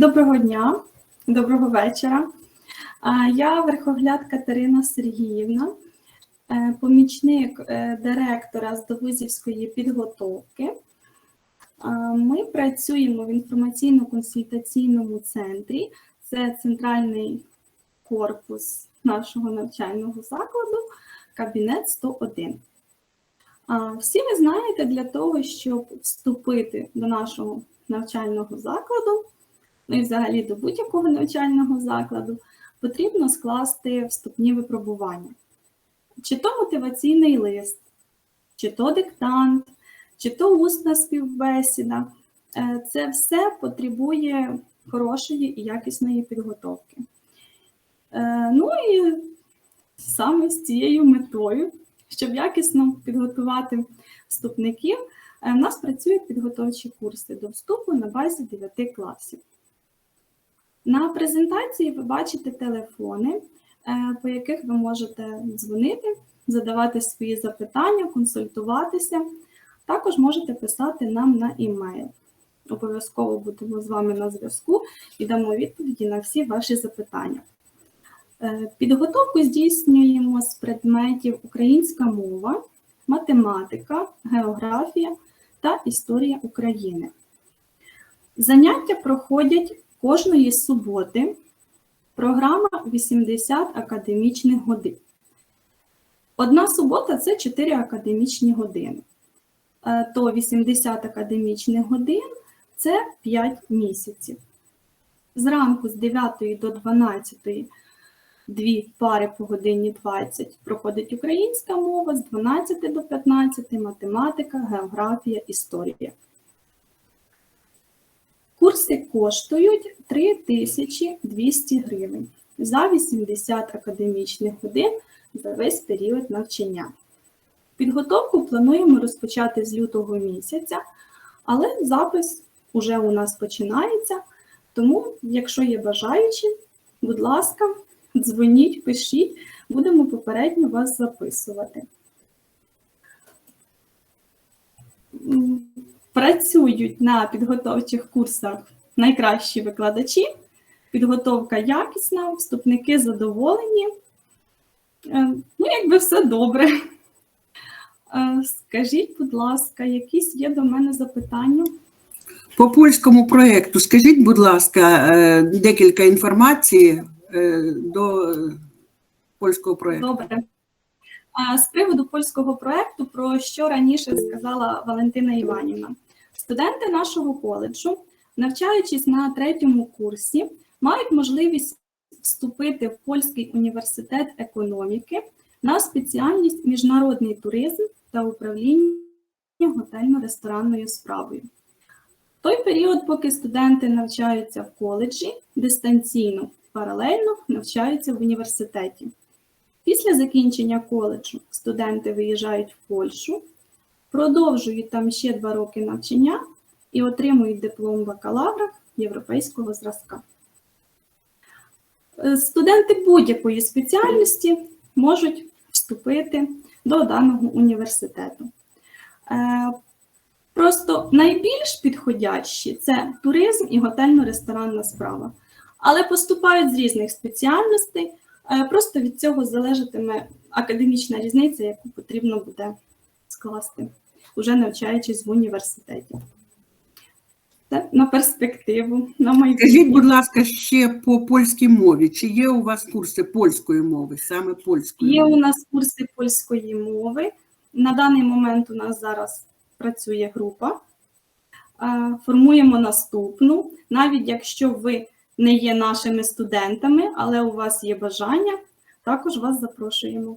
Доброго дня, доброго вечора. Я верхогляд Катерина Сергіївна, е, помічник е, директора з довузівської підготовки. Ми працюємо в інформаційно-консультаційному центрі. Це центральний корпус нашого навчального закладу, кабінет 101. Всі ви знаєте, для того, щоб вступити до нашого навчального закладу, ну і взагалі до будь-якого навчального закладу, потрібно скласти вступні випробування. Чи то мотиваційний лист, чи то диктант, чи то усна співбесіда. Е, Це все потребує хорошої і якісної підготовки. Е, Ну і саме з цією метою, щоб якісно підготувати вступників, е, в нас працюють підготовчі курси до вступу на базі 9 класів. На презентації ви бачите телефони, е, по яких ви можете дзвонити, задавати свої запитання, консультуватися. Також можете писати нам на імейл. Обов'язково будемо з вами на зв'язку і дамо відповіді на всі ваші запитання. Е, Підготовку здійснюємо з предметів українська мова, математика, географія та історія України. Заняття проходять кожної суботи. Програма 80 академічних годин. Одна субота це 4 академічні години. Е, То 80 академічних годин це 5 місяців. Зранку з 9 до 12 дві пари по годині 20 проходить українська мова, з 12 до 15 математика, географія, історія. Курси коштують 3200 гривень за 80 академічних годин за весь період навчання. Підготовку плануємо розпочати з лютого місяця, але запис уже у нас починається. Тому, якщо є бажаючі, будь ласка, дзвоніть, пишіть, будемо попередньо вас записувати. Працюють на підготовчих курсах найкращі викладачі, підготовка якісна, вступники задоволені. Е, Ну, якби все добре. Е, Скажіть, будь ласка, якісь є до мене запитання? По польському проєкту скажіть, будь ласка, е, декілька інформації до польського проєкту. Добре. З приводу польського проекту, про що раніше сказала Валентина Іванівна, студенти нашого коледжу, навчаючись на третьому курсі, мають можливість вступити в польський університет економіки на спеціальність міжнародний туризм та управління готельно-ресторанною справою. Той період, поки студенти навчаються в коледжі, дистанційно, паралельно навчаються в університеті. Після закінчення коледжу студенти виїжджають в Польщу, продовжують там ще два роки навчання і отримують диплом бакалавра європейського зразка. Е, Студенти будь-якої спеціальності можуть вступити до даного університету. Е, Просто найбільш підходящі це туризм і готельно-ресторанна справа. Але поступають з різних спеціальностей, Просто від цього залежатиме академічна різниця, яку потрібно буде скласти, уже навчаючись в університеті. На перспективу, на майбутнє. Скажіть, будь ласка, ще по польській мові. Чи є у вас курси польської мови, саме польської Є у нас курси польської мови. На даний момент у нас зараз працює група. Е, Формуємо наступну. Навіть якщо ви не є нашими студентами, але у вас є бажання, також вас запрошуємо.